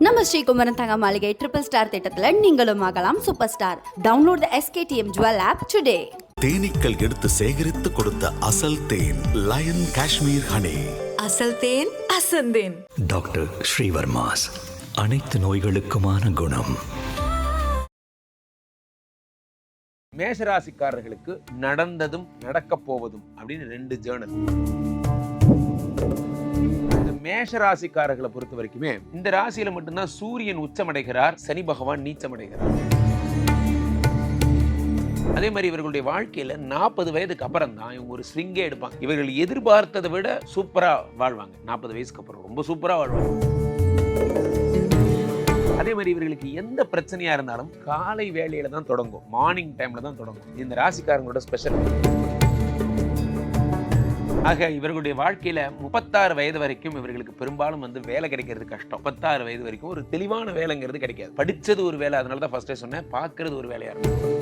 நம்ம ஸ்ரீகுமரன் தங்க மாளிகை ட்ரிபிள் ஸ்டார் திட்டத்தில் நீங்களும் ஆகலாம் super star download the SKTM jewel app today தேனீக்கள் எடுத்து சேகரித்து கொடுத்த அசல் தேன் லயன் காஷ்மீர் ஹனி அசல் தேன் அசந்தேன் டாக்டர் ஸ்ரீவர்மாஸ் அனைத்து நோய்களுக்குமான குணம். மேஷராசிக்காரர்களுக்கு நடந்ததும் நடக்கப் போவதும் அப்படின்னு ரெண்டு ஜேர்னல் மேஷராசிக்காரர்களை பொறுத்த வரைக்குமே இந்த ராசியில மட்டும்தான் சூரியன் உச்சமடைகிறார் சனி பகவான் நீச்சமடைகிறார். அதே மாதிரி இவர்களுடைய வாழ்க்கையில நாற்பது வயதுக்கு அப்புறம் தான் இவங்க ஒரு ஸ்விங்கே எடுப்பாங்க. இவர்கள் எதிர்பார்த்ததை விட சூப்பரா வாழ்வாங்க. நாற்பது வயசுக்கு அப்புறம் ரொம்ப சூப்பரா வாழ்வாங்க. அதே மாதிரி இவர்களுக்கு எந்த பிரச்சனையா இருந்தாலும் காலை வேலையில தான் தொடங்கும். மார்னிங் டைம்ல தான் தொடங்கும். இந்த ராசிக்காரங்களோட ஸ்பெஷல் ஆக இவர்களுடைய வாழ்க்கையில் முப்பத்தாறு வயது வரைக்கும் இவர்களுக்கு பெரும்பாலும் வந்து வேலை கிடைக்கிறது கஷ்டம். முப்பத்தாறு வயது வரைக்கும் ஒரு தெளிவான வேலைங்கிறது கிடைக்காது. படித்தது ஒரு வேலை அதனால தான் ஃபர்ஸ்டே சொன்னேன். பார்க்கறது ஒரு வேலையாக இருக்கும்.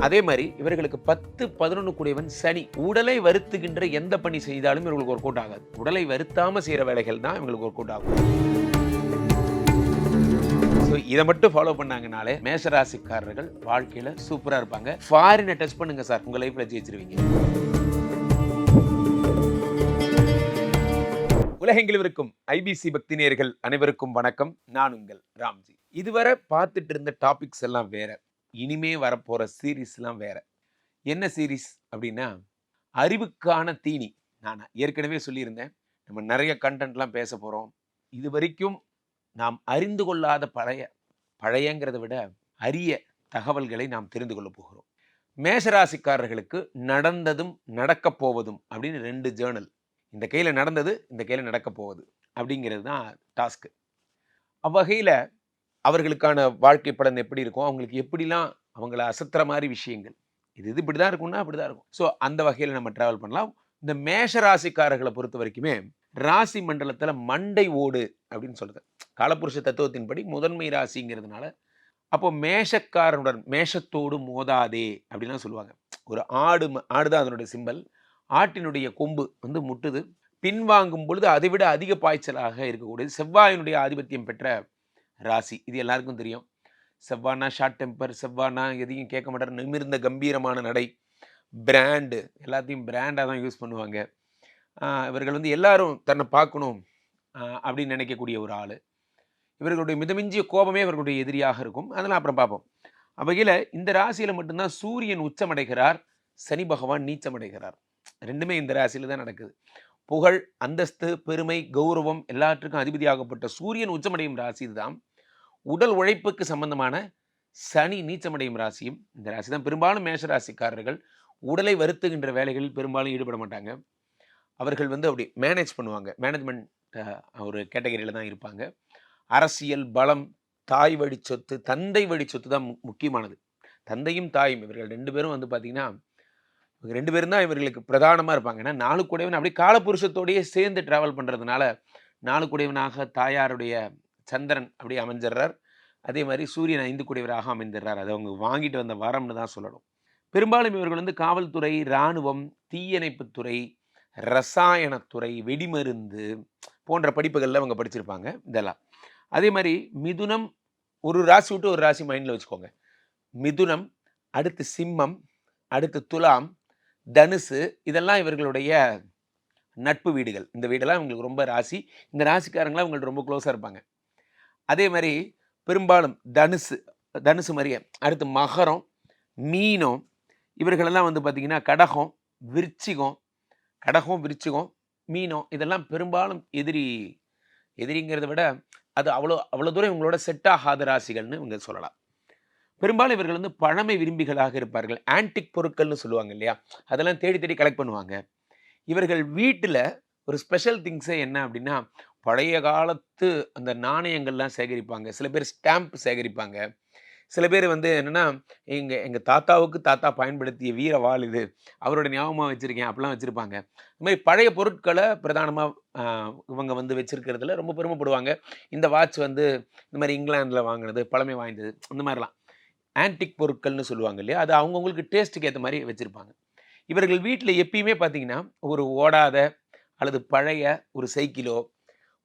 அதே மாதிரி இவர்களுக்கு பத்து பதினொன்று கூடியவன் சனி. உடலை வருத்துகின்ற எந்த பணி செய்தாலும் இவர்களுக்கு ஒர்க் அவுட் ஆகாது. உடலை வருத்தாமல் செய்கிற வேலைகள் தான் இவங்களுக்கு ஒர்க் அவுட் ஆகும். இதை மட்டும் ஃபாலோ பண்ணாங்கனாலே மேஷராசிக்காரர்கள் வாழ்க்கையில சூப்பரா இருப்பாங்க. ஃபாரினை டச் பண்ணுங்க சார் உங்க லைஃப்ல ஜெயிச்சிருவீங்க. உலகெங்கிலும் இருக்கும் ஐபிசி பக்தினியர்கள் அனைவருக்கும் வணக்கம். நான் உங்கள் ராம்ஜி. இதுவரை பார்த்துட்டு இருந்த டாபிக்ஸ் எல்லாம் வேற. இனிமே வரப்போற சீரீஸ்லாம் வேற. என்ன சீரீஸ் அப்படின்னா அறிவுக்கான தீனி. நான் ஏற்கனவே சொல்லியிருந்தேன். நம்ம நிறைய கண்டென்ட்லாம் பேச போறோம். இது வரைக்கும் நாம் அறிந்து கொள்ளாத பழைய பழையங்கிறத விட அரிய தகவல்களை நாம் தெரிந்து கொள்ளப் போகிறோம். மேஷராசிக்காரர்களுக்கு நடந்ததும் நடக்கப் போவதும் அப்படின்னு ரெண்டு ஜேர்னல் இந்த கையில் நடந்தது இந்த கையில் நடக்கப் போவது அப்படிங்கிறது தான் டாஸ்க்கு அவ்வகையில் அவர்களுக்கான வாழ்க்கை பலன் எப்படி இருக்கும்? அவங்களுக்கு எப்படிலாம் அவங்கள அசத்துற மாதிரி விஷயங்கள்? இது இது இப்படி தான் இருக்கும்னா அப்படி தான் இருக்கும். ஸோ அந்த வகையில் நம்ம ட்ராவல் பண்ணலாம். இந்த மேஷ ராசிக்காரர்களை பொறுத்த வரைக்குமே ராசி மண்டலத்தில் மண்டை ஓடு அப்படின்னு சொல்றது. காலப்புருஷ தத்துவத்தின்படி முதன்மை ராசிங்கிறதுனால அப்போ மேஷக்காரனுடன் மேஷத்தோடு மோதாதே அப்படின்லாம் சொல்லுவாங்க. ஒரு ஆடு ம- ஆடு தான் அதனுடைய சிம்பல் ஆட்டினுடைய கொம்பு வந்து முட்டுது. பின்வாங்கும் பொழுது அதை விட அதிக பாய்ச்சலாக இருக்கக்கூடியது. செவ்வாயினுடைய ஆதிபத்தியம் பெற்ற ராசி. இது எல்லாருக்கும் தெரியும். செவ்வானா ஷார்ட் டெம்பர் செவ்வானா எதையும் கேட்க மாட்டார். நிமிர்ந்த கம்பீரமான நடை பிராண்டு எல்லாத்தையும் பிராண்டாக தான் யூஸ் பண்ணுவாங்க. இவர்கள் வந்து எல்லாரும் தன்னை பார்க்கணும் அப்படின்னு நினைக்கக்கூடிய ஒரு ஆள். இவர்களுடைய மிதமிஞ்சிய கோபமே இவர்களுடைய எதிரியாக இருக்கும். அதெல்லாம் அப்புறம் பார்ப்போம். அவ்வகையில் இந்த ராசியில் மட்டும்தான் சூரியன் உச்சமடைகிறார் சனி பகவான் நீச்சமடைகிறார். ரெண்டுமே இந்த ராசியில் தான் நடக்குது. புகழ் அந்தஸ்து பெருமை கௌரவம் எல்லாற்றுக்கும் அதிபதியாகப்பட்ட சூரியன் உச்சமடையும் ராசி இதுதான். உடல் உழைப்புக்கு சம்பந்தமான சனி நீச்சமடையும் ராசியும் இந்த ராசி தான். பெரும்பாலும் மேஷ ராசிக்காரர்கள் உடலை வருத்துகின்ற வேலைகளில் பெரும்பாலும் ஈடுபட மாட்டாங்க. அவர்கள் வந்து அப்படி மேனேஜ் பண்ணுவாங்க. மேனேஜ்மெண்ட் ஒரு கேட்டகரியில் தான் இருப்பாங்க. அரசியல் பலம் தாய் வழி சொத்து தந்தை வழி சொத்து தான் மு- முக்கியமானது. தந்தையும் தாயும் இவர்கள் ரெண்டு பேரும் வந்து பார்த்தீங்கன்னா இவங்க ரெண்டு பேரும் தான் இவர்களுக்கு பிரதானமாக இருப்பாங்க. ஏன்னா நாலு கூடையவன் அப்படியே காலபுருஷத்தோடையே சேர்ந்து டிராவல் பண்ணுறதுனால நாலு கூடையவனாக தாயாருடைய சந்திரன் அப்படியே அமைஞ்சிடுறார். அதே மாதிரி சூரியன் ஐந்து கூடியவராக அமைந்துடுறார். அதை அவங்க வாங்கிட்டு வந்த வரம்னு தான் சொல்லணும். பெரும்பாலும் இவர்கள் வந்து காவல்துறை இராணுவம் தீயணைப்புத்துறை ரசாயனத்துறை வெடிமருந்து போன்ற படிப்புகளில் அவங்க படிச்சிருப்பாங்க. இதெல்லாம். அதே மாதிரி மிதுனம் ஒரு ராசி விட்டு ஒரு ராசி மைண்டில் வச்சுக்கோங்க. மிதுனம் அடுத்து சிம்மம் அடுத்து துலாம் தனுசு இதெல்லாம் இவர்களுடைய நட்பு வீடுகள். இந்த வீடெல்லாம் இவங்களுக்கு ரொம்ப ராசி. இந்த ராசிக்காரங்களாம் இவங்களுக்கு ரொம்ப க்ளோஸாக இருப்பாங்க. அதே மாதிரி பெரும்பாலும் தனுசு தனுசு மாதிரியே அடுத்து மகரம் மீனம் இவர்களெல்லாம் வந்து பார்த்திங்கன்னா கடகம் விருச்சிகம் கடகம் விருச்சிகம் மீனம் இதெல்லாம் பெரும்பாலும் எதிரி எதிரிங்கிறத விட அது அவ்வளோ அவ்வளோ தூரம் இவங்களோட செட் ஆகாத ராசிகள்னு இவங்க சொல்லலாம். பெரும்பாலும் இவர்கள் வந்து பழமை விரும்பிகளாக இருப்பார்கள். ஆன்டிக் பொருட்கள்னு சொல்லுவாங்க இல்லையா? அதெல்லாம் தேடி தேடி கலெக்ட் பண்ணுவாங்க. இவர்கள் வீட்டில் ஒரு ஸ்பெஷல் திங்ஸே என்ன அப்படின்னா பழைய காலத்து அந்த நாணயங்கள்லாம் சேகரிப்பாங்க. சில பேர் ஸ்டாம்ப் சேகரிப்பாங்க. சில பேர் வந்து என்னென்னா எங்கள் எங்கள் தாத்தாவுக்கு தாத்தா பயன்படுத்திய வீர வாள் இது. அவரோட ஞாபகமாக வச்சுருக்கேன். அப்படிலாம் வச்சுருப்பாங்க. இந்த மாதிரி பழைய பொருட்களை பிரதானமாக இவங்க வந்து வச்சுருக்கிறதுல ரொம்ப பெருமைப்படுவாங்க. இந்த வாட்ச் வந்து இந்த மாதிரி இங்கிலாந்தில் வாங்கினது பழமை வாய்ந்தது இந்த மாதிரிலாம். ஆன்டிக் பொருட்கள்னு சொல்லுவாங்க இல்லையா? அது அவங்கவுங்களுக்கு டேஸ்ட்டுக்கு ஏற்ற மாதிரி வச்சுருப்பாங்க. இவர்கள் வீட்டில் எப்பயுமே பார்த்தீங்கன்னா ஒரு ஓடாத அல்லது பழைய ஒரு சைக்கிளோ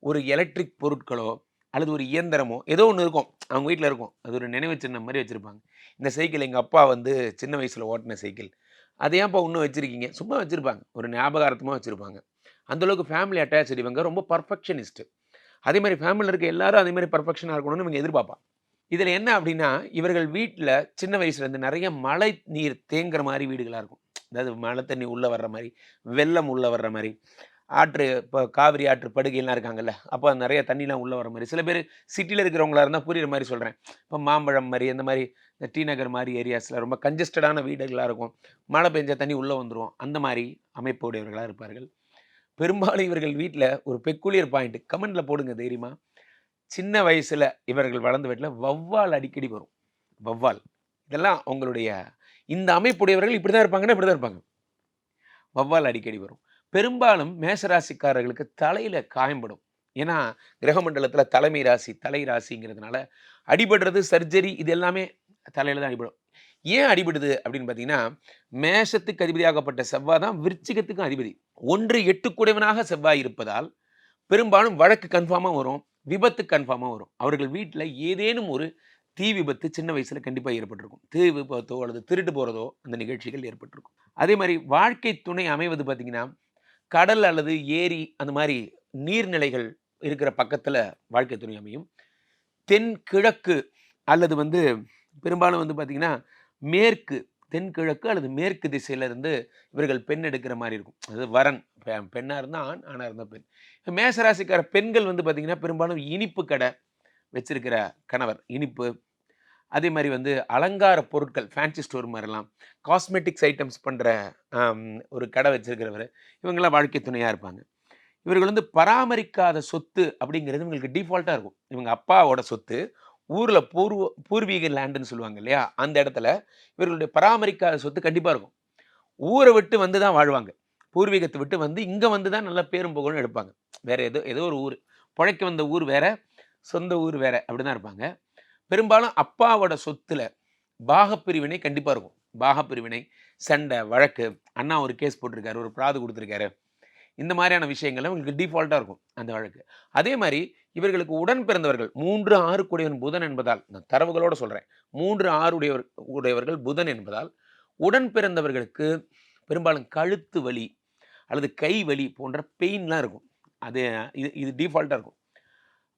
ஒரு எலக்ட்ரிக் பொருட்களோ அல்லது ஒரு இயந்திரமோ ஏதோ ஒன்று இருக்கும். அவங்க வீட்டில் இருக்கும். அது ஒரு நினைவு சின்னம் மாதிரி வச்சுருப்பாங்க. இந்த சைக்கிள் எங்கள் அப்பா வந்து சின்ன வயசில் ஓட்டின சைக்கிள். அதை ஏன்ப்பா இன்னும் வச்சுருக்கீங்க? சும்மா வச்சுருப்பாங்க. ஒரு ஞாபகார்த்தமாக வச்சுருப்பாங்க. அந்தளவுக்கு ஃபேமிலி அட்டாச் இவங்க ரொம்ப பர்ஃபெக்ஷனிஸ்ட்டு அதே மாதிரி ஃபேமிலியில் இருக்க எல்லாரும் அதே மாதிரி பர்ஃபெக்ஷனாக இருக்கணும்னு இவங்க எதிர்பார்ப்பாங்க. இதில் என்ன அப்படின்னா இவர்கள் வீட்டில் சின்ன வயசுலேருந்து நிறைய மழை நீர் தேங்குற மாதிரி வீடுகளாக இருக்கும். அதாவது மழை தண்ணி உள்ளே வர்ற மாதிரி வெள்ளம் உள்ளே வர்ற மாதிரி. ஆற்று இப்போ காவிரி ஆற்று படுகைலாம் இருக்காங்கல்ல அப்போ நிறைய தண்ணிலாம் உள்ளே வர மாதிரி. சில பேர் சிட்டியில் இருக்கிறவங்களா இருந்தால் புரியுற மாதிரி சொல்கிறேன் இப்போ மாம்பழம் மாதிரி அந்த மாதிரி இந்த டி நகர் மாதிரி ஏரியாஸில் ரொம்ப கஞ்சஸ்டடான வீடுகளாக இருக்கும். மழை பெஞ்ச தண்ணி உள்ளே வந்துடும் அந்த மாதிரி அமைப்பு உடையவர்களாக இருப்பார்கள். பெரும்பாலும் இவர்கள் வீட்டில் ஒரு பெக்குலியர் பாயிண்ட் கமெண்டில் போடுங்க தைரியமாக சின்ன வயசில் இவர்கள் வளர்ந்த வீட்டில் வவ்வால் அடிக்கடி வரும். வவ்வால் இதெல்லாம் அவங்களுடைய இந்த அமைப்புடையவர்கள் இப்படி தான் இருப்பாங்கன்னா இப்படி தான் இருப்பாங்க. வவ்வால் அடிக்கடி வரும். பெரும்பாலும் மேசராசிக்காரர்களுக்கு தலையில் காயம்படும். ஏன்னா கிரகமண்டலத்தில் தலைமை ராசி தலை ராசிங்கிறதுனால அடிபடுறது சர்ஜரி இது எல்லாமே தலையில் தான் அடிபடும். ஏன் அடிபடுது அப்படின்னு பார்த்தீங்கன்னா மேஷத்துக்கு அதிபதியாகப்பட்ட செவ்வாய் தான் விருச்சிகத்துக்கும் அதிபதி. ஒன்று எட்டுக்குடையவனாக செவ்வாய் இருப்பதால் பெரும்பாலும் வழக்கு கன்ஃபார்மாக வரும் விபத்து கன்ஃபார்மாக வரும். அவர்கள் வீட்டில் ஏதேனும் ஒரு தீ விபத்து சின்ன வயசில் கண்டிப்பாக ஏற்பட்டிருக்கும். தீ விபத்தோ அல்லது திருட்டு போகிறதோ அந்த நிகழ்ச்சிகள் ஏற்பட்டிருக்கும். அதே மாதிரி வாழ்க்கை துணை அமைவது பார்த்திங்கன்னா கடல் அல்லது ஏரி அந்த மாதிரி நீர்நிலைகள் இருக்கிற பக்கத்தில் வாழ்க்கை துணை அமையும். தென்கிழக்கு அல்லது வந்து பெரும்பாலும் வந்து பார்த்திங்கன்னா மேற்கு தென்கிழக்கு அல்லது மேற்கு திசையிலிருந்து இவர்கள் பெண் எடுக்கிற மாதிரி இருக்கும். அது வரன் பெண்ணாக இருந்தால் ஆண் ஆணாக இருந்தால் பெண். இப்ப மேசராசிக்கார பெண்கள் வந்து பார்த்திங்கன்னா பெரும்பாலும் இனிப்பு கடை வச்சிருக்கிற கணவர். இனிப்பு அதே மாதிரி வந்து அலங்கார பொருட்கள் ஃபேன்சி ஸ்டோர் மாதிரிலாம் காஸ்மெட்டிக்ஸ் ஐட்டம்ஸ் பண்ணுற ஒரு கடை வச்சுருக்கிறவர் இவங்கெல்லாம் வாழ்க்கை துணையாக இருப்பாங்க. இவர்கள் வந்து பராமரிக்காத சொத்து அப்படிங்கிறது இவங்களுக்கு டிஃபால்ட்டாக இருக்கும். இவங்க அப்பாவோட சொத்து ஊரில் பூர்வ பூர்வீக லேண்டுன்னு சொல்லுவாங்க இல்லையா அந்த இடத்துல இவர்களுடைய பராமரிக்காத சொத்து கண்டிப்பாக இருக்கும். ஊரை விட்டு வந்து தான் வாழ்வாங்க. பூர்வீகத்தை விட்டு வந்து இங்கே வந்து தான் நல்ல பேரும் புகழும் எடுப்பாங்க. வேறு ஏதோ ஏதோ ஒரு ஊர் பிழைக்க வந்த ஊர் வேற சொந்த ஊர் வேற அப்படி தான் இருப்பாங்க. பெரும்பாலும் அப்பாவோட சொத்தில் பாகப்பிரிவினை கண்டிப்பாக இருக்கும். பாகப்பிரிவினை சண்டை வழக்கு. அண்ணா ஒரு கேஸ் போட்டிருக்காரு ஒரு பிராது கொடுத்துருக்காரு. இந்த மாதிரியான விஷயங்கள் உங்களுக்கு டிஃபால்ட்டாக இருக்கும் அந்த வழக்கு. அதே மாதிரி இவர்களுக்கு உடன் பிறந்தவர்கள் மூன்று ஆறு கூடியவன் புதன் என்பதால் நான் தரவுகளோடு சொல்கிறேன் மூன்று ஆறு உடையவர் உடையவர்கள் புதன் என்பதால் உடன் பிறந்தவர்களுக்கு பெரும்பாலும் கழுத்து வலி அல்லது கை வலி போன்ற பெயின்லாம் இருக்கும். அது இது இது டிஃபால்ட்டாக இருக்கும்.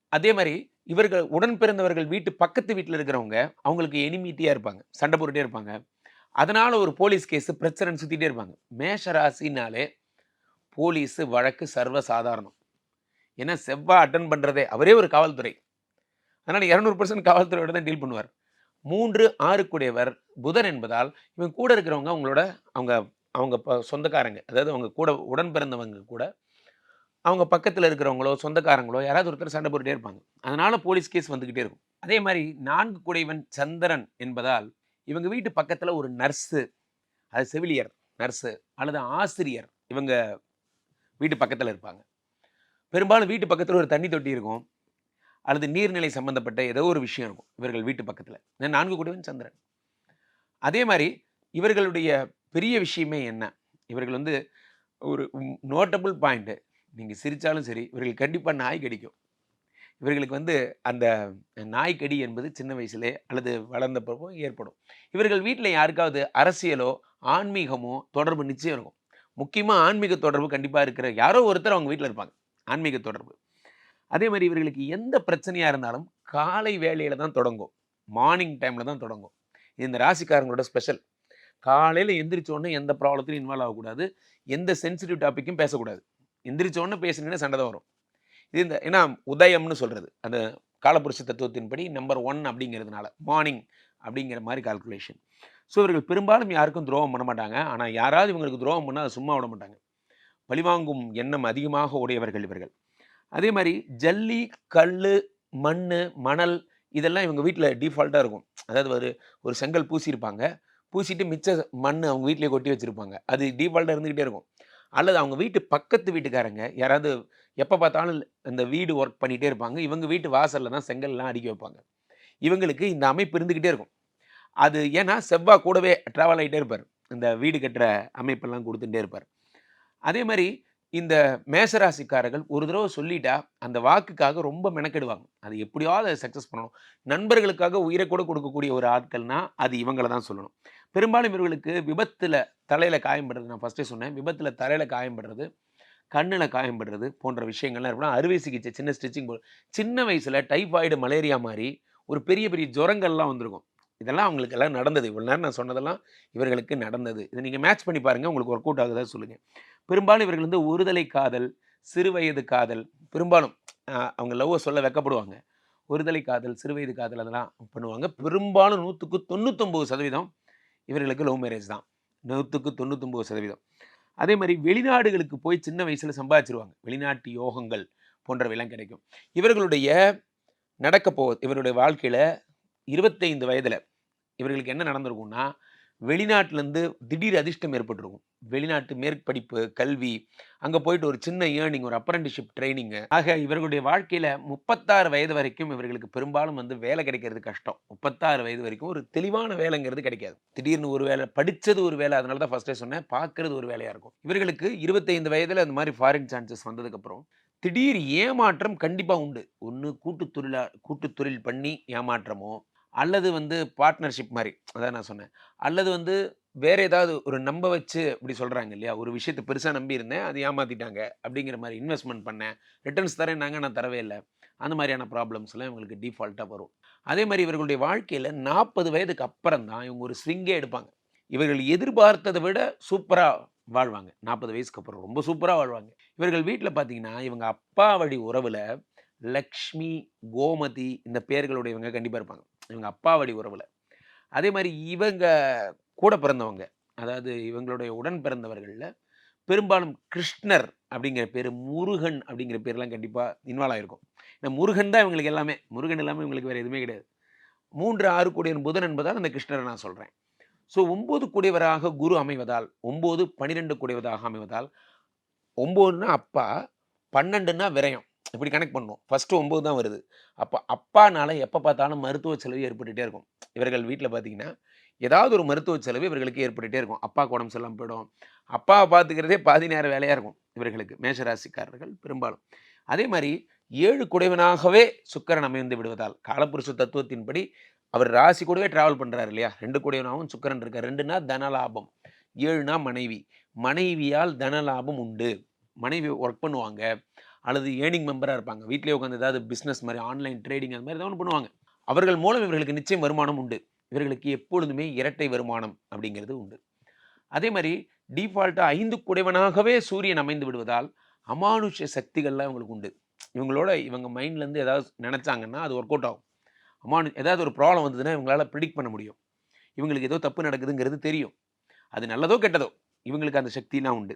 அதே மாதிரி இவர்கள் உடன் பிறந்தவர்கள் வீட்டு பக்கத்து வீட்டில் இருக்கிறவங்க அவங்களுக்கு எனிமிட்டியாக இருப்பாங்க சண்டை போட்டுகிட்டே இருப்பாங்க. அதனால் ஒரு போலீஸ் கேஸ் பிரச்சனைன்னு சுற்றிட்டே இருப்பாங்க. மேஷ ராசினாலே போலீஸு வழக்கு சர்வ சாதாரணம் ஏன்னா செவ்வாய் அட்டன் பண்ணுறதே அவரே ஒரு காவல்துறை. அதனால் இரநூறு பர்சன்ட் காவல்துறையோட தான் டீல் பண்ணுவார். மூன்று ஆறுக்குடையவர் புதன் என்பதால் இவங்க கூட இருக்கிறவங்க அவங்களோட அவங்க அவங்க சொந்தக்காரங்க அதாவது அவங்க கூட உடன் பிறந்தவங்க கூட அவங்க பக்கத்தில் இருக்கிறவங்களோ சொந்தக்காரங்களோ யாராவது ஒருத்தர் சண்டை போட்டுட்டே இருப்பாங்க. அதனால போலீஸ் கேஸ் வந்துக்கிட்டே இருக்கும். அதே மாதிரி நான்கு குடைவன் சந்திரன் என்பதால் இவங்க வீட்டு பக்கத்தில் ஒரு நர்ஸு அது செவிலியர் நர்ஸு அல்லது ஆசிரியர் இவங்க வீட்டு பக்கத்தில் இருப்பாங்க. பெரும்பாலும் வீட்டு பக்கத்தில் ஒரு தண்ணி தொட்டி இருக்கும். அல்லது நீர்நிலை சம்பந்தப்பட்ட ஏதோ ஒரு விஷயம் இருக்கும் இவர்கள் வீட்டு பக்கத்தில். நான்கு குடைவன் சந்திரன். அதே மாதிரி இவர்களுடைய பெரிய விஷயமே என்ன? இவர்கள் வந்து ஒரு நோட்டபுள் பாயிண்ட்டு நீங்கள் சிரித்தாலும் சரி இவர்கள் கண்டிப்பாக நாய் கடிக்கும். இவர்களுக்கு வந்து அந்த நாய் கடி என்பது சின்ன வயசுலே அல்லது வளர்ந்த பிறப்போ ஏற்படும். இவர்கள் வீட்டில் யாருக்காவது அரசியலோ ஆன்மீகமோ தொடர்பு நிச்சயம் இருக்கும். முக்கியமாக ஆன்மீக தொடர்பு கண்டிப்பாக இருக்கிற யாரோ ஒருத்தர் அவங்க வீட்டில் இருப்பாங்க. ஆன்மீக தொடர்பு. அதே மாதிரி இவர்களுக்கு எந்த பிரச்சனையாக இருந்தாலும் காலை வேலையில் தான் தொடங்கும். மார்னிங் டைமில் தான் தொடங்கும். இது இந்த ராசிக்காரங்களோட ஸ்பெஷல். காலையில் எந்திரிச்சோடனே எந்த ப்ராப்ளத்திலும் இன்வால்வ் ஆகக்கூடாது. எந்த சென்சிட்டிவ் டாப்பிக்கும் பேசக்கூடாது. எந்திரிச்சோன்னு பேசுனீங்கன்னா சண்டை தான் வரும். இது இந்த ஏன்னா உதயம்னு சொல்கிறது அந்த காலப்புருஷ தத்துவத்தின்படி நம்பர் ஒன் அப்படிங்கிறதுனால மார்னிங் அப்படிங்கிற மாதிரி கால்குலேஷன் ஸோ இவர்கள் பெரும்பாலும் யாருக்கும் துரோகம் பண்ண மாட்டாங்க. ஆனால் யாராவது இவங்களுக்கு துரோகம் பண்ணால் அதை சும்மா விட மாட்டாங்க. பழிவாங்கும் எண்ணம் அதிகமாக உடையவர்கள் இவர்கள். அதே மாதிரி ஜல்லி கல் மண் மணல் இதெல்லாம் இவங்க வீட்டில் டிஃபால்ட்டாக இருக்கும். அதாவது ஒரு ஒரு செங்கல் பூசியிருப்பாங்க. பூசிட்டு மிச்ச மண் அவங்க வீட்டிலேயே கொட்டி வச்சுருப்பாங்க. அது டிஃபால்ட்டாக இருந்துக்கிட்டே இருக்கும். அல்லது அவங்க வீட்டு பக்கத்து வீட்டுக்காரங்க யாராவது எப்போ பார்த்தாலும் இந்த வீடு ஒர்க் பண்ணிகிட்டே இருப்பாங்க. இவங்க வீட்டு வாசலில் தான் செங்கல்லாம் அடுக்கி வைப்பாங்க. இவங்களுக்கு இந்த அமைப்பு இருந்துக்கிட்டே இருக்கும். அது ஏன்னா செவ்வாய் கூடவே ட்ராவல் ஆகிட்டே இருப்பார். இந்த வீடு கட்டுற அமைப்பெல்லாம் கொடுத்துட்டே இருப்பார். அதே மாதிரி இந்த மேசராசிக்காரர்கள் ஒரு தடவை சொல்லிட்டா அந்த வாக்குக்காக ரொம்ப மெனக்கெடுவாங்க. அது எப்படியாவது அதை சக்ஸஸ் பண்ணணும். நண்பர்களுக்காக உயிரை கூட கொடுக்கக்கூடிய ஒரு ஆட்கள்னா அது இவங்களை தான் சொல்லணும். பெரும்பாலும் இவர்களுக்கு விபத்தில் தலையில் காயம்படுறது நான் ஃபஸ்ட்டே சொன்னேன். விபத்தில் தலையில் காயம்படுறது கண்ணில் காயம்படுறது போன்ற விஷயங்கள்லாம் இருக்கணும் அறுவை சிகிச்சை சின்ன ஸ்டிச்சிங் போ சின்ன வயசில் டைஃபாய்டு மலேரியா மாதிரி ஒரு பெரிய பெரிய ஜுரங்கள்லாம் வந்திருக்கும். இதெல்லாம் அவங்களுக்கு எல்லாம் நடந்தது. இவ்வளோ நேரம் நான் சொன்னதெல்லாம் இவர்களுக்கு நடந்தது. இதை நீங்கள் மேட்ச் பண்ணி பாருங்கள் உங்களுக்கு ஒர்க் அவுட் ஆகுதா சொல்லுங்கள் பெரும்பாலும் இவர்கள் வந்து ஒருதலை காதல் சிறுவயது காதல் பெரும்பாலும் அவங்க லவ்வை சொல்ல வெக்கப்படுவாங்க. ஒருதலை காதல் சிறுவயது காதல் அதெல்லாம் பண்ணுவாங்க. பெரும்பாலும் நூற்றுக்கு தொண்ணூத்தொம்பது சதவீதம் இவர்களுக்கு லவ் மேரேஜ் தான். நூற்றுக்கு தொண்ணூத்தொம்பது சதவீதம். அதே மாதிரி வெளிநாடுகளுக்கு போய் சின்ன வயசில் சம்பாதிச்சிருவாங்க. வெளிநாட்டு யோகங்கள் போன்றவையெல்லாம் கிடைக்கும். இவர்களுடைய நடக்க போ இவருடைய வாழ்க்கையில் இருபத்தைந்து வயதில் இவர்களுக்கு என்ன நடந்திருக்கும்னா வெளிநாட்டிலேருந்து திடீர் அதிர்ஷ்டம் ஏற்பட்டிருக்கும். வெளிநாட்டு மேற்படிப்பு கல்வி அங்கே போயிட்டு ஒரு சின்ன ஏர்னிங் ஒரு அப்ரண்டிஷிப் ட்ரைனிங்கு ஆக இவர்களுடைய வாழ்க்கையில் முப்பத்தாறு வயது வரைக்கும் இவர்களுக்கு பெரும்பாலும் வந்து வேலை கிடைக்கிறது கஷ்டம். முப்பத்தாறு வயது வரைக்கும் ஒரு தெளிவான வேலைங்கிறது கிடைக்காது. திடீர்னு ஒரு வேலை படித்தது ஒரு வேலை அதனால தான் ஃபஸ்ட்டே சொன்னேன். பார்க்கறது ஒரு வேலையாக இருக்கும். இவர்களுக்கு இருபத்தைந்து வயதில் அந்த மாதிரி ஃபாரின் சான்சஸ் வந்ததுக்கப்புறம் திடீர் ஏமாற்றம் கண்டிப்பாக உண்டு. ஒன்று கூட்டு தொழிலா கூட்டு தொழில் பண்ணி ஏமாற்றமோ அல்லது வந்து பார்ட்னர்ஷிப் மாதிரி அதான் நான் சொன்னேன். அல்லது வந்து வேற ஏதாவது ஒரு நம்ப வச்சு இப்படி சொல்கிறாங்க இல்லையா? ஒரு விஷயத்தை பெருசாக நம்பியிருந்தேன் அது ஏமாற்றிட்டாங்க அப்படிங்கிற மாதிரி இன்வெஸ்ட்மெண்ட் பண்ணேன். ரிட்டர்ன்ஸ் தரேன்னாங்க நான் தரவே இல்லை. அந்த மாதிரியான ப்ராப்ளம்ஸ்லாம் இவங்களுக்கு டிஃபால்ட்டாக வரும். அதே மாதிரி இவர்களுடைய வாழ்க்கையில் நாற்பது வயதுக்கு அப்புறம் தான் இவங்க ஒரு ஸ்விங்கே எடுப்பாங்க. இவர்கள் எதிர்பார்த்ததை விட சூப்பராக வாழ்வாங்க. நாற்பது வயசுக்கு அப்புறம் ரொம்ப சூப்பராக வாழ்வாங்க. இவர்கள் வீட்டில் பார்த்தீங்கன்னா இவங்க அப்பா வழி உறவில் லக்ஷ்மி கோமதி இந்த பேர்களுடையவங்க கண்டிப்பாக இருப்பாங்க. இவங்க அப்பா வழி உறவில். அதே மாதிரி இவங்க கூட பிறந்தவங்க அதாவது இவங்களுடைய உடன் பிறந்தவர்களில் பெரும்பாலும் கிருஷ்ணர் அப்படிங்கிற பேர் முருகன் அப்படிங்கிற பேர்லாம் கண்டிப்பாக இன்வால்வ் ஆகிருக்கும் இந்த முருகன் தான் இவங்களுக்கு எல்லாமே. முருகன் இல்லாமல் இவங்களுக்கு வேறு எதுவுமே கிடையாது. மூன்று ஆறு கூடியவன் புதன் என்பதால் அந்த கிருஷ்ணரை நான் சொல்கிறேன் ஸோ ஒம்பது கூடியவராக குரு அமைவதால் ஒம்பது பன்னிரெண்டு கூடியவதாக அமைவதால் ஒம்போதுன்னா அப்பா பன்னெண்டுன்னா விரயம். இப்படி கனெக்ட் பண்ணும். ஃபஸ்ட்டு ஒம்பது தான் வருது. அப்போ அப்பானால எப்போ பார்த்தாலும் மருத்துவ செலவு ஏற்பட்டுகிட்டே இருக்கும். இவர்கள் வீட்டில் பார்த்தீங்கன்னா ஏதாவது ஒரு மருத்துவ செலவு இவர்களுக்கு ஏற்பட்டுகிட்டே இருக்கும். அப்பா உடம்பு செல்லாமல் போயிடும். அப்பாவை பார்த்துக்கிறதே பாதி நேர வேலையாக இருக்கும் இவர்களுக்கு. மேஷராசிக்காரர்கள் பெரும்பாலும். அதே மாதிரி ஏழு குடைவனாகவே சுக்கரன் அமைந்து விடுவதால் காலப்புருஷ தத்துவத்தின்படி அவர் ராசி கூடவே ட்ராவல் பண்ணுறாரு இல்லையா? ரெண்டு குடைவனாகவும் சுக்கரன் இருக்கார். ரெண்டுனா தனலாபம் ஏழுனா மனைவி. மனைவியால் தனலாபம் உண்டு. மனைவி ஒர்க் பண்ணுவாங்க. அல்லது ஏர்னிங் மெம்பராக இருப்பாங்க. வீட்டிலே உட்காந்து ஏதாவது பிஸ்னஸ் மாதிரி ஆன்லைன் ட்ரேடிங் அந்த மாதிரி ஏதாவது ஒன்று பண்ணுவாங்க. அவர்கள் மூலம் இவர்களுக்கு நிச்சயம் வருமானம் உண்டு. இவர்களுக்கு எப்பொழுதுமே இரட்டை வருமானம் அப்படிங்கிறது உண்டு. அதே மாதிரி டிஃபால்ட்டாக ஐந்து குடைவனாகவே சூரியன் அமைந்து விடுவதால் அமானுஷ சக்திகள்லாம் இவங்களுக்கு உண்டு. இவங்களோட இவங்க மைண்ட்லேருந்து ஏதாவது நினச்சாங்கன்னா அது ஒர்க் அவுட் ஆகும். அமானு ஏதாவது ஒரு ப்ராப்ளம் வந்ததுன்னா இவங்களால் ப்ரிடிக்ட் பண்ண முடியும். இவங்களுக்கு ஏதோ தப்பு நடக்குதுங்கிறது தெரியும். அது நல்லதோ கெட்டதோ இவங்களுக்கு அந்த சக்திலாம் உண்டு.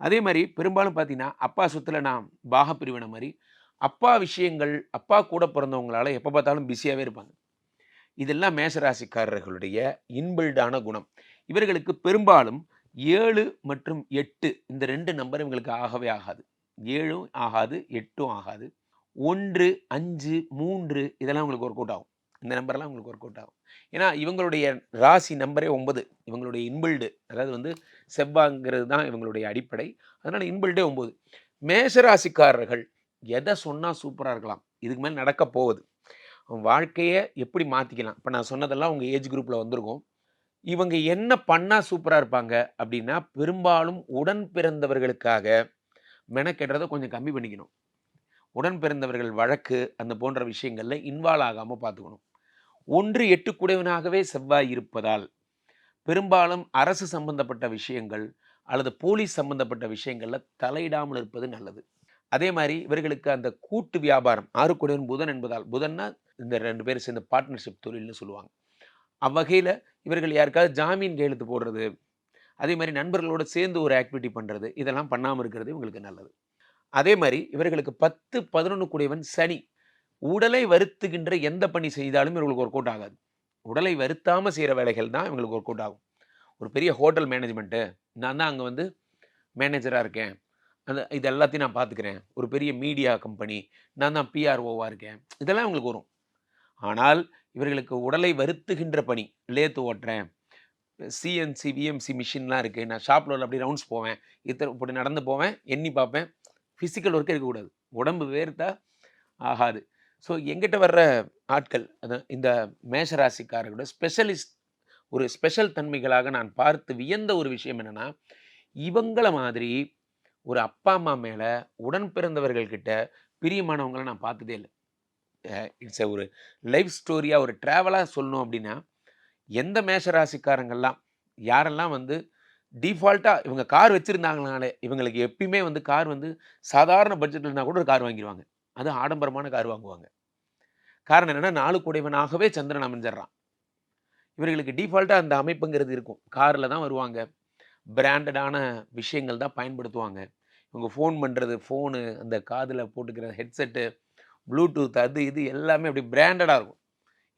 அதே மாதிரி பெரும்பாலும் பார்த்தீங்கன்னா அப்பா சொத்துல நான் பாகப்பிரிவினை மாதிரி அப்பா விஷயங்கள் அப்பா கூட பிறந்தவங்களால எப்போ பார்த்தாலும் பிஸியாகவே இருப்பாங்க. இதெல்லாம் மேசராசிக்காரர்களுடைய இன்பில்டான குணம். இவர்களுக்கு பெரும்பாலும் ஏழு மற்றும் எட்டு இந்த ரெண்டு நம்பர் இவங்களுக்கு ஆகவே ஆகாது. ஏழும் ஆகாது எட்டும் ஆகாது. ஒன்று அஞ்சு மூன்று இதெல்லாம் உங்களுக்கு ஒர்க் அவுட் ஆகும். இந்த நம்பர்லாம் உங்களுக்கு ஒர்க் அவுட் ஆகும். ஏன்னா இவங்களுடைய ராசி நம்பரே ஒன்பது. இவங்களுடைய இன்பில்டு அதாவது வந்து செவ்வாங்கிறது தான் இவங்களுடைய அடிப்படை. அதனால் இன்பில்டே ஒம்பது மேஷராசிக்காரர்கள் எதை சொன்னால் சூப்பராக இருக்கலாம். இதுக்கு மேலே நடக்க போகுது. வாழ்க்கையை எப்படி மாற்றிக்கலாம் இப்போ நான் சொன்னதெல்லாம் உங்கள் ஏஜ் குரூப்பில் வந்திருக்கும். இவங்க என்ன பண்ணால் சூப்பராக இருப்பாங்க அப்படின்னா பெரும்பாலும் உடன் பிறந்தவர்களுக்காக மெனக்கெடுறதை கொஞ்சம் கம்மி பண்ணிக்கணும். உடன் பிறந்தவர்கள் வழக்கு அந்த போன்ற விஷயங்களில் இன்வால்வ் ஆகாமல் பார்த்துக்கணும். ஒன்று எட்டு குடைவனாகவே செவ்வாய் இருப்பதால் பெரும்பாலும் அரசு சம்பந்தப்பட்ட விஷயங்கள் அல்லது போலீஸ் சம்பந்தப்பட்ட விஷயங்களில் தலையிடாமல் இருப்பது நல்லது. அதே மாதிரி இவர்களுக்கு அந்த கூட்டு வியாபாரம் ஆறு குடைவன் புதன் என்பதால் புதன்னா இந்த ரெண்டு பேரும் சேர்ந்த பார்ட்னர்ஷிப் தொழில்னு சொல்லுவாங்க. அவ்வகையில் இவர்கள் யாருக்காவது ஜாமீன் கையெழுத்து போடுறது அதே மாதிரி நண்பர்களோடு சேர்ந்து ஒரு ஆக்டிவிட்டி பண்ணுறது இதெல்லாம் பண்ணாமல் இருக்கிறது இவங்களுக்கு நல்லது. அதே மாதிரி இவர்களுக்கு பத்து பதினொன்று கூடியவன் சனி. உடலை வருத்துகின்ற எந்த பணி செய்தாலும் இவங்களுக்கு ஒர்க் அவுட் ஆகாது. உடலை வருத்தாமல் செய்கிற வேலைகள் தான் இவங்களுக்கு ஒர்க் அவுட் ஆகும். ஒரு பெரிய ஹோட்டல் மேனேஜ்மெண்ட்டு நான் தான் அங்கே வந்து மேனேஜராக இருக்கேன். அந்த இது எல்லாத்தையும் நான் பார்த்துக்கிறேன் ஒரு பெரிய மீடியா கம்பெனி நான் தான் பிஆர்ஓவாக இருக்கேன். இதெல்லாம் இவங்களுக்கு வரும். ஆனால் இவர்களுக்கு உடலை வருத்துகின்ற பணி லேத்து ஓட்டுறேன். சிஎன்சி விஎம்சி மிஷின்லாம் இருக்குது நான் ஷாப்பில் அப்படி ரவுண்ட்ஸ் போவேன். இத்தனை இப்படி நடந்து போவேன் எண்ணி பார்ப்பேன். ஃபிசிக்கல் ஒர்க் இருக்கக்கூடாது. உடம்பு வேர்த்தா ஆகாது. ஸோ எங்கிட்ட வர்ற ஆட்கள் அதான் இந்த மேஷராசிக்காரர்களோட ஸ்பெஷலிஸ்ட் ஒரு ஸ்பெஷல் தன்மைகளாக நான் பார்த்து வியந்த ஒரு விஷயம் என்னென்னா இவங்கள மாதிரி ஒரு அப்பா அம்மா மேலே உடன் பிறந்தவர்கள்கிட்ட பிரியமானவங்கள நான் பார்த்ததே இல்லை. இட்ஸ் ஒரு லைஃப் ஸ்டோரியாக ஒரு ட்ராவலாக சொல்லணும் அப்படின்னா எந்த மேஷராசிக்காரங்கள்லாம் யாரெல்லாம் வந்து டிஃபால்ட்டாக இவங்க கார் வச்சுருந்தாங்கனாலே இவங்களுக்கு எப்பயுமே வந்து கார் வந்து சாதாரண பட்ஜெட்டில் இருந்தால் கூட ஒரு கார் வாங்கிடுவாங்க அது ஆடம்பரமான கார் வாங்குவாங்க. காரணம் என்னென்னா நாலு கூடைவனாகவே சந்திரன் அமைஞ்சிடுறான். இவர்களுக்கு டிஃபால்ட்டாக அந்த அமைப்புங்கிறது இருக்கும். காரில் தான் வருவாங்க. பிராண்டடான விஷயங்கள் தான் பயன்படுத்துவாங்க. இவங்க ஃபோன் பண்ணுறது ஃபோனு அந்த காதில் போட்டுக்கிற ஹெட்செட்டு ப்ளூடூத் அது இது எல்லாமே அப்படி பிராண்டடாக இருக்கும்.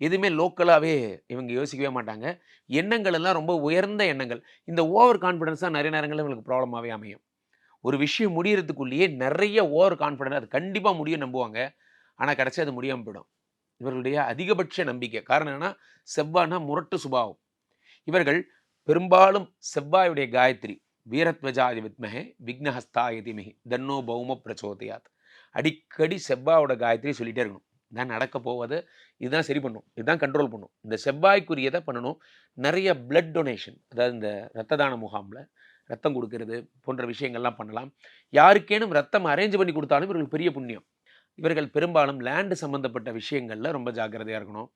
எதுவுமே லோக்கலாகவே இவங்க யோசிக்கவே மாட்டாங்க. எண்ணங்கள் எல்லாம் ரொம்ப உயர்ந்த எண்ணங்கள். இந்த ஓவர் கான்ஃபிடென்ஸ் தான் நிறைய நேரங்களில் இவங்களுக்கு ப்ராப்ளமாகவே அமையும். ஒரு விஷயம் முடியறதுக்குள்ளேயே நிறைய ஓவர் கான்ஃபிடன்ஸ் அது கண்டிப்பாக முடியும் நம்புவாங்க. ஆனால் கடைசி அது முடியாமல் போயிடும். இவர்களுடைய அதிகபட்ச நம்பிக்கை. காரணம் என்னன்னா செவ்வாய்னா முரட்டு சுபாவம். இவர்கள் பெரும்பாலும் செவ்வாயுடைய காயத்ரி வீரத்வஜாதி வித்மகே விக்னஹஸ்தாய திமிகி தன்னோ பௌம பிரச்சோதயாத். அடிக்கடி செவ்வாயோட காயத்ரி சொல்லிகிட்டே இருக்கணும். இதான் நடக்க போவது இதுதான் சரி பண்ணும் இதுதான் கண்ட்ரோல் பண்ணும். இந்த செவ்வாய்க்குரியதை பண்ணணும். நிறைய பிளட் டொனேஷன் அதாவது இந்த ரத்த தான முகாமில் ரத்தம் கொடுக்கறது போன்ற விஷயங்கள்லாம் பண்ணலாம். யாருக்கேனும் ரத்தம் அரேஞ்ச் பண்ணி கொடுத்தாலும் இவர்களுக்கு பெரிய புண்ணியம். இவர்கள் பெரும்பாலும் லேண்டு சம்மந்தப்பட்ட விஷயங்களில் ரொம்ப ஜாக்கிரதையாக இருக்கணும்.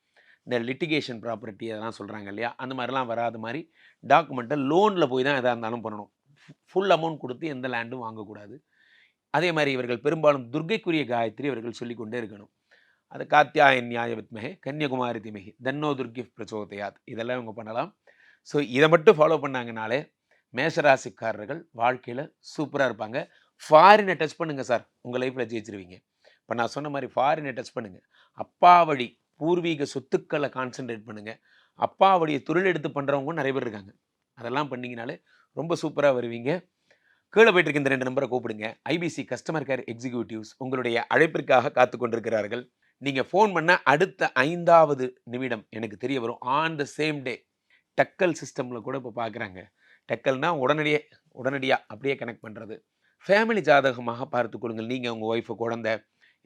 இந்த லிட்டிகேஷன் ப்ராப்பர்ட்டி அதெல்லாம் சொல்கிறாங்க இல்லையா? அந்த மாதிரிலாம் வராத மாதிரி டாக்குமெண்ட்டை லோனில் போய் தான் எதாக இருந்தாலும் பண்ணணும். ஃபுல் அமௌண்ட் கொடுத்து எந்த லேண்டும் வாங்கக்கூடாது. அதே மாதிரி இவர்கள் பெரும்பாலும் துர்க்கைக்குரிய காயத்ரி இவர்கள் சொல்லிக்கொண்டே இருக்கணும். அது காத்தியாயன் நியாய வித்மகே கன்னியகுமாரி திமகி தன்னோ துர்கி பிரச்சோதயாத் இதெல்லாம் இவங்க பண்ணலாம். ஸோ இதை மட்டும் ஃபாலோ பண்ணாங்கனாலே மேஷராசிக்காரர்கள் வாழ்க்கையில் சூப்பராக இருப்பாங்க. ஃபாரினை டச் பண்ணுங்கள் சார் உங்கள் லைஃப்பில் ஜெயிச்சிருவீங்க. இப்போ நான் சொன்ன மாதிரி ஃபாரினை டச் பண்ணுங்கள் அப்பா வழி பூர்வீக சொத்துக்களை கான்சென்ட்ரேட் பண்ணுங்கள் அப்பா வழியை தொழில் எடுத்து பண்ணுறவங்க நிறைய பேர் இருக்காங்க. அதெல்லாம் பண்ணிங்கனாலே ரொம்ப சூப்பராக வருவீங்க. கீழே போயிட்டு இருக்க இந்த ரெண்டு நம்பரை கூப்பிடுங்க. ஐபிசி கஸ்டமர் கேர் எக்ஸிக்யூட்டிவ்ஸ் உங்களுடைய அழைப்பிற்காக காத்து கொண்டிருக்கிறார்கள். நீங்கள் ஃபோன் பண்ண அடுத்த ஐந்தாவது நிமிடம் எனக்கு தெரிய வரும். ஆன் த சேம் டே டக்கல் சிஸ்டமில் கூட இப்போ பார்க்குறாங்க டெக்கல்னால் உடனடியே உடனடியாக அப்படியே கனெக்ட் பண்ணுறது ஃபேமிலி ஜாதகமாக பார்த்து கொடுங்கள் நீங்கள் உங்கள் ஒய்ஃபு குழந்தை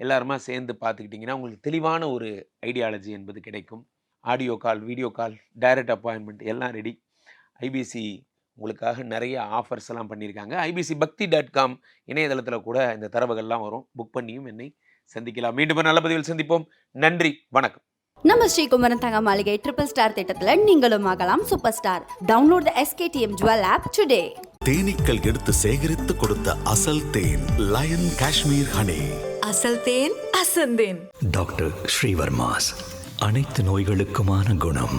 எல்லாருமா சேர்ந்து பார்த்துக்கிட்டிங்கன்னா உங்களுக்கு தெளிவான ஒரு ஐடியாலஜி என்பது கிடைக்கும். Audio call video call direct appointment எல்லாம் ரெடி ஐபிசி உங்களுக்காக நிறைய ஆஃபர்ஸ் எல்லாம் பண்ணியிருக்காங்க. ஐபிசி பக்தி டாட் காம் இணையதளத்தில் கூட இந்த தரவுகள்லாம் வரும். புக் பண்ணியும் என்னை சந்திக்கலாம். மீண்டும் நல்ல பதிவில் சந்திப்போம். நன்றி. வணக்கம். நம்ம ஸ்ரீகுமரன் தங்க மாளிகை ட்ரிபிள் ஸ்டார் திட்டத்துல நீங்களும் ஆகலாம் super star download the SKTM jewel app today தேனீக்கள் எடுத்து சேகரித்து கொடுத்த அசல் தேன் லயன் காஷ்மீர் ஹனி அசல் தேன் அசந்தேன். டாக்டர் ஸ்ரீவர்மாஸ் அனைத்து நோய்களுக்குமான குணம்.